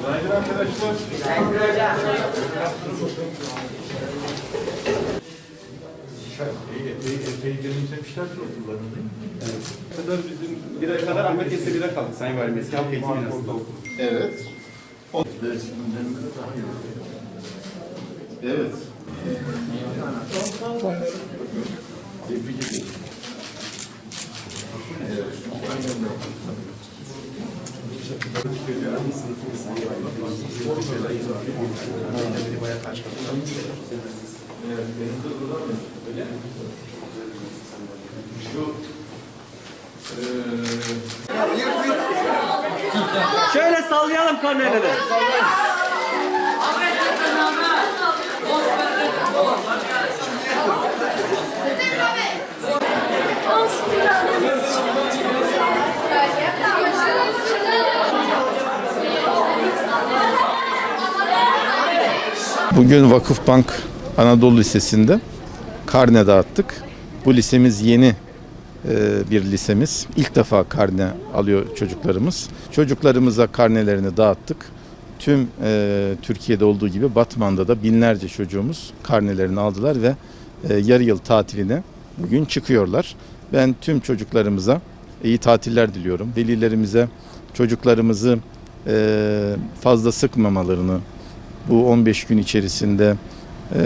Günaydın arkadaşlar. Epey, epey, epey benimsemişler okullarını değil mi? kadar bizim bir ay kadar Ahmet Yesevi'de kaldık Sayın Valim Eski Halk Eğitim Binası'nda. Evet. İyi oluyor. Evet. Şöyle sallayalım karneleri. Bugün Vakıfbank Anadolu Lisesi'nde karne dağıttık. Bu lisemiz yeni e, bir lisemiz. İlk defa karne alıyor çocuklarımız. Çocuklarımıza karnelerini dağıttık. Tüm e, Türkiye'de olduğu gibi Batman'da da binlerce çocuğumuz karnelerini aldılar ve e, yarı yıl tatiline bugün çıkıyorlar. Ben tüm çocuklarımıza iyi tatiller diliyorum. Velilerimize çocuklarımızı e, fazla sıkmamalarını, bu 15 gün içerisinde e,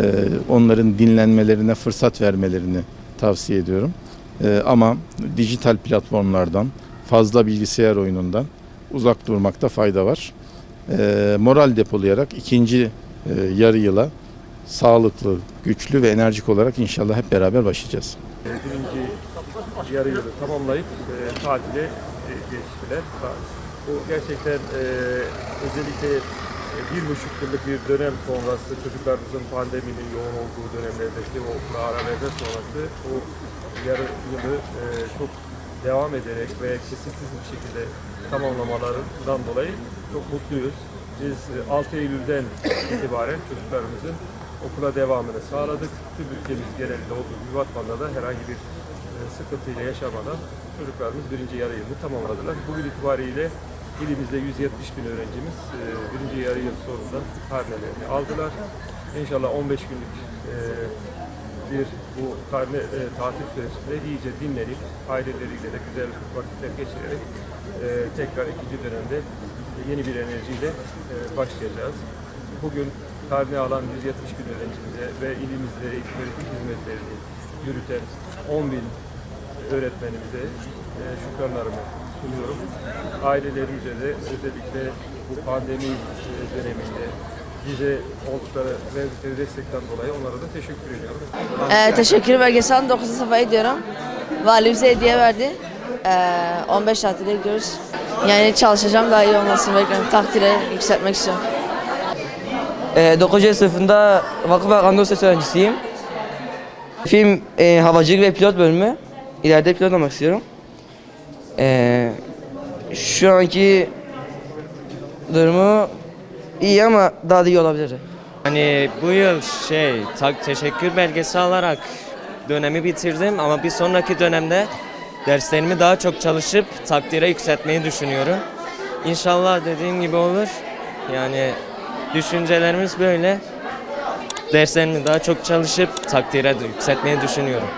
onların dinlenmelerine fırsat vermelerini tavsiye ediyorum. E, ama dijital platformlardan, fazla bilgisayar oyunundan uzak durmakta fayda var. E, moral depolayarak ikinci e, yarı yıla sağlıklı, güçlü ve enerjik olarak inşallah hep beraber başlayacağız. birinci yarı yılı tamamlayıp e, tatile e, geçtiler. Bu gerçekten e, özellikle bir buçuk yıllık bir dönem sonrası çocuklarımızın pandeminin yoğun olduğu dönemlerdeki o ara verme sonrası o yarı yılı e, çok devam ederek ve kesintisiz bir şekilde tamamlamalarından dolayı çok mutluyuz. Biz e, 6 Eylül'den itibaren çocuklarımızın okula devamını sağladık. Tüm ülkemiz genelinde olduğu gibi Batman'da da herhangi bir e, sıkıntıyla yaşamadan çocuklarımız birinci yarı yılını tamamladılar. Bugün itibariyle ilimizde 170 bin öğrencimiz e, birinci yarı yıl sonunda karnelerini aldılar. İnşallah 15 günlük e, bir bu karne e, tatil süresinde iyice dinlenip aileleriyle de güzel vakitler geçirerek tekrar ikinci dönemde yeni bir enerjiyle başlayacağız. Bugün karne alan 170 bin öğrencimize ve ilimizde eğitim öğretim hizmetlerini yürüten 10 bin öğretmenimize şükranlarımı sunuyorum. Ailelerimize de özellikle bu pandemi e, döneminde bize oldukları verdikleri destekten dolayı onlara da teşekkür ediyorum. Ee, teşekkür belgesel 9. sınıfa gidiyorum. Valimize hediye verdi. Ee, 15 tatile gidiyoruz. Yani çalışacağım daha iyi olmasını bekliyorum. Takdire yükseltmek istiyorum. E, 9. sınıfında Vakıf Anadolu Sesi öğrencisiyim. Film e, havacılık ve pilot bölümü. İleride pilot olmak istiyorum. E, şu anki durumu iyi ama daha da iyi olabilir. Hani bu yıl şey tak teşekkür belgesi alarak dönemi bitirdim ama bir sonraki dönemde derslerimi daha çok çalışıp takdire yükseltmeyi düşünüyorum. İnşallah dediğim gibi olur. Yani düşüncelerimiz böyle. Derslerimi daha çok çalışıp takdire yükseltmeyi düşünüyorum.